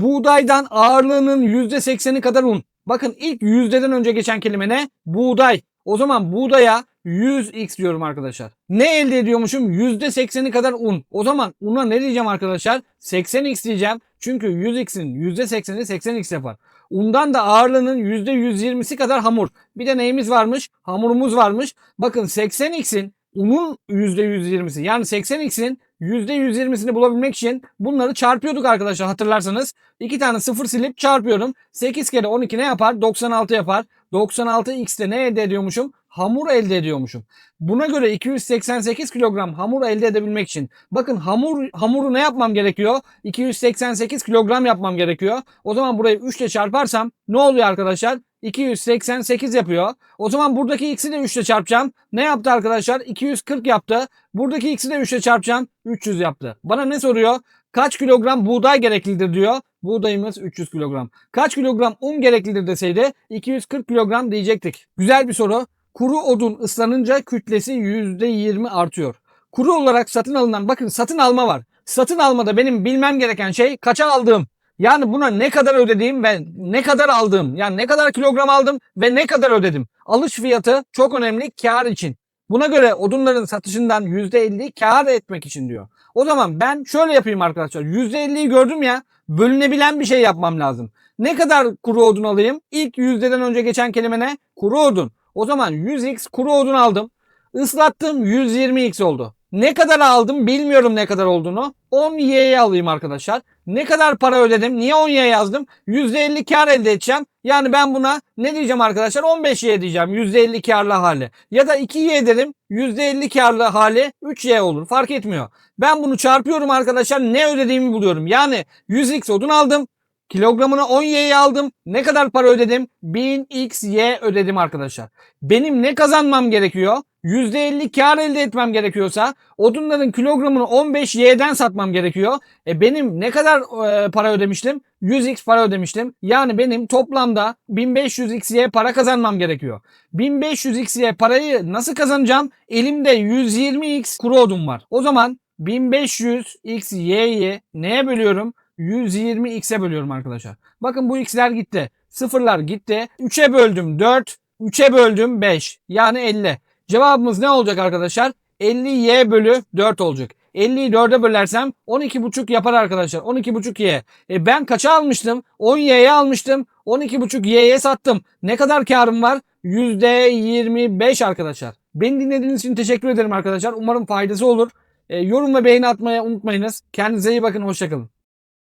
Buğdaydan ağırlığının %80'i kadar un. Bakın ilk yüzdeden önce geçen kelime ne? Buğday. O zaman buğdaya 100x diyorum arkadaşlar. Ne elde ediyormuşum? %80'i kadar un. O zaman una ne diyeceğim arkadaşlar? 80x diyeceğim. Çünkü 100x'in %80'i 80x yapar. Undan da ağırlığının %120'si kadar hamur. Bir de neyimiz varmış? Hamurumuz varmış. Bakın 80x'in unun %120'si yani 80x'in %120'sini bulabilmek için bunları çarpıyorduk arkadaşlar hatırlarsanız. İki tane sıfır silip çarpıyorum. 8 kere 12 ne yapar? 96 yapar. 96x'te ne elde ediyormuşum? Hamur elde ediyormuşum. Buna göre 288 kilogram hamur elde edebilmek için. Bakın hamur hamuru ne yapmam gerekiyor? 288 kilogram yapmam gerekiyor. O zaman burayı 3 ile çarparsam ne oluyor arkadaşlar? 288 yapıyor. O zaman buradaki x'i de 3 ile çarpacağım. Ne yaptı arkadaşlar? 240 yaptı. Buradaki x'i de 3 ile çarpacağım. 300 yaptı. Bana ne soruyor? Kaç kilogram buğday gereklidir diyor. Buğdayımız 300 kilogram. Kaç kilogram un gereklidir deseydi 240 kilogram diyecektik. Güzel bir soru. Kuru odun ıslanınca kütlesi %20 artıyor. Kuru olarak satın alınan bakın satın alma var. Satın almada benim bilmem gereken şey kaça aldığım. Yani buna ne kadar ödediğim ve ne kadar aldığım. Yani ne kadar kilogram aldım ve ne kadar ödedim. Alış fiyatı çok önemli kar için. Buna göre odunların satışından %50 kar etmek için diyor. O zaman ben şöyle yapayım arkadaşlar. %50'yi gördüm ya bölünebilen bir şey yapmam lazım. Ne kadar kuru odun alayım? İlk yüzdeden önce geçen kelime ne? Kuru odun. O zaman 100x kuru odun aldım. Islattım 120x oldu. Ne kadar aldım bilmiyorum ne kadar olduğunu. 10y'ye alayım arkadaşlar. Ne kadar para ödedim? Niye 10y yazdım? %50 kar elde edeceğim. Yani ben buna ne diyeceğim arkadaşlar? 15y diyeceğim. %50 karlı hali. Ya da 2y dedim. %50 karlı hali 3y olur. Fark etmiyor. Ben bunu çarpıyorum arkadaşlar. Ne ödediğimi buluyorum. Yani 100x odun aldım. Kilogramını 10y'ye aldım. Ne kadar para ödedim? 1000xy ödedim arkadaşlar. Benim ne kazanmam gerekiyor? %50 kar elde etmem gerekiyorsa odunların kilogramını 15y'den satmam gerekiyor. E benim ne kadar e, para ödemiştim? 100x para ödemiştim. Yani benim toplamda 1500x'ye para kazanmam gerekiyor. 1500x'ye parayı nasıl kazanacağım? Elimde 120x kuru odun var. O zaman 1500xy'yi neye bölüyorum? 120x'e bölüyorum arkadaşlar. Bakın bu x'ler gitti. Sıfırlar gitti. 3'e böldüm 4. 3'e böldüm 5. Yani 50. Cevabımız ne olacak arkadaşlar? 50y bölü 4 olacak. 50'yi 4'e bölersem 12,5 yapar arkadaşlar. 12,5y. E ben kaça almıştım? 10y'ye almıştım. 12,5y'ye sattım. Ne kadar karım var? %25 arkadaşlar. Beni dinlediğiniz için teşekkür ederim arkadaşlar. Umarım faydası olur. E, yorum ve beğeni atmayı unutmayınız. Kendinize iyi bakın. Hoşçakalın.